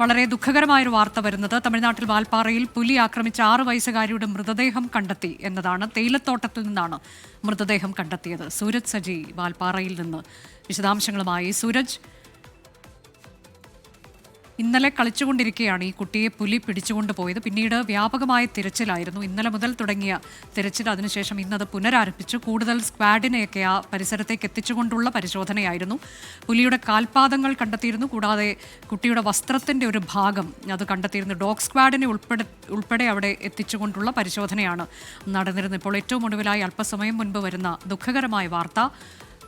വളരെ ദുഃഖകരമായൊരു വാർത്ത വരുന്നത്. തമിഴ്നാട്ടിൽ വാൽപ്പാറയിൽ പുലി ആക്രമിച്ച ആറ് വയസ്സുകാരിയുടെ മൃതദേഹം കണ്ടെത്തി എന്നതാണ്. തേയിലത്തോട്ടത്തിൽ നിന്നാണ് മൃതദേഹം കണ്ടെത്തിയത്. സൂരജ് സജി വാൽപ്പാറയിൽ നിന്ന്. വിശദാംശങ്ങളുമായി സൂരജ് ഇന്നലെ കളിച്ചുകൊണ്ടിരിക്കുകയാണ് ഈ കുട്ടിയെ പുലി പിടിച്ചുകൊണ്ട് പോയത്. പിന്നീട് വ്യാപകമായ തിരച്ചിലായിരുന്നു. ഇന്നലെ മുതൽ തുടങ്ങിയ തിരച്ചിൽ. അതിനുശേഷം ഇന്നത് പുനരാരംഭിച്ചു. കൂടുതൽ സ്ക്വാഡിനെയൊക്കെ ആ പരിസരത്തേക്ക് എത്തിച്ചുകൊണ്ടുള്ള പരിശോധനയായിരുന്നു. പുലിയുടെ കാൽപാദങ്ങൾ കണ്ടെത്തിയിരുന്നു. കൂടാതെ കുട്ടിയുടെ വസ്ത്രത്തിന്റെ ഒരു ഭാഗം അത് കണ്ടെത്തിയിരുന്നു. ഡോഗ് സ്ക്വാഡിനെ ഉൾപ്പെടെ ഉൾപ്പെടെ അവിടെ എത്തിച്ചുകൊണ്ടുള്ള പരിശോധനയാണ് നടന്നിരുന്നത്. ഇപ്പോൾ ഏറ്റവും ഒടുവിലായി അല്പസമയം മുൻപ് വരുന്ന ദുഃഖകരമായ വാർത്ത.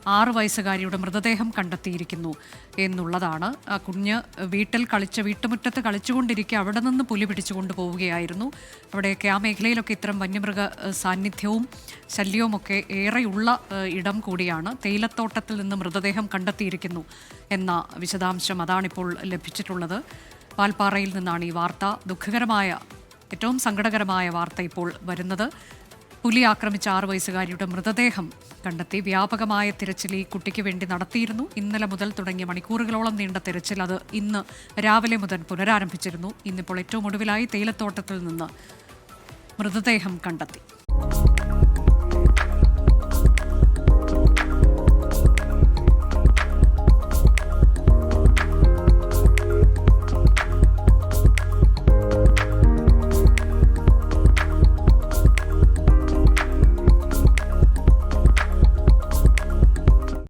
ആറ് വയസ്സുകാരിയുടെ മൃതദേഹം കണ്ടെത്തിയിരിക്കുന്നു എന്നുള്ളതാണ്. ആ കുഞ്ഞ് വീട്ടിൽ കളിച്ച വീട്ടുമുറ്റത്ത് കളിച്ചുകൊണ്ടിരിക്കെ അവിടെ നിന്ന് പുലി പിടിച്ചുകൊണ്ട് പോവുകയായിരുന്നു. അവിടെയൊക്കെ ആ മേഖലയിലൊക്കെ ഇത്തരം വന്യമൃഗ സാന്നിധ്യവും സാന്നിധ്യവും ശല്യവുമൊക്കെ ഏറെയുള്ള ഇടം കൂടിയാണ്. തേയിലത്തോട്ടത്തിൽ നിന്ന് മൃതദേഹം കണ്ടെത്തിയിരിക്കുന്നു എന്ന വിശദാംശം അതാണിപ്പോൾ ലഭിച്ചിട്ടുള്ളത്. പാൽപ്പാറയിൽ നിന്നാണ് ഈ വാർത്ത. ദുഃഖകരമായ ഏറ്റവും സങ്കടകരമായ വാർത്ത ഇപ്പോൾ വരുന്നത്. പുലി ആക്രമിച്ച ആറ് വയസ്സുകാരിയുടെ മൃതദേഹം കണ്ടെത്തി വ്യാപകമായ തിരച്ചിൽ ഈ കുട്ടിക്ക് വേണ്ടി നടത്തിയിരുന്നു. ഇന്നലെ മുതൽ തുടങ്ങിയ മണിക്കൂറുകളോളം നീണ്ട തിരച്ചിൽ അത് ഇന്ന് രാവിലെ മുതൽ പുനരാരംഭിച്ചിരുന്നു. ഇന്നിപ്പോൾ ഏറ്റവും ഒടുവിലായി തേയിലത്തോട്ടത്തിൽ നിന്ന് മൃതദേഹം കണ്ടെത്തി.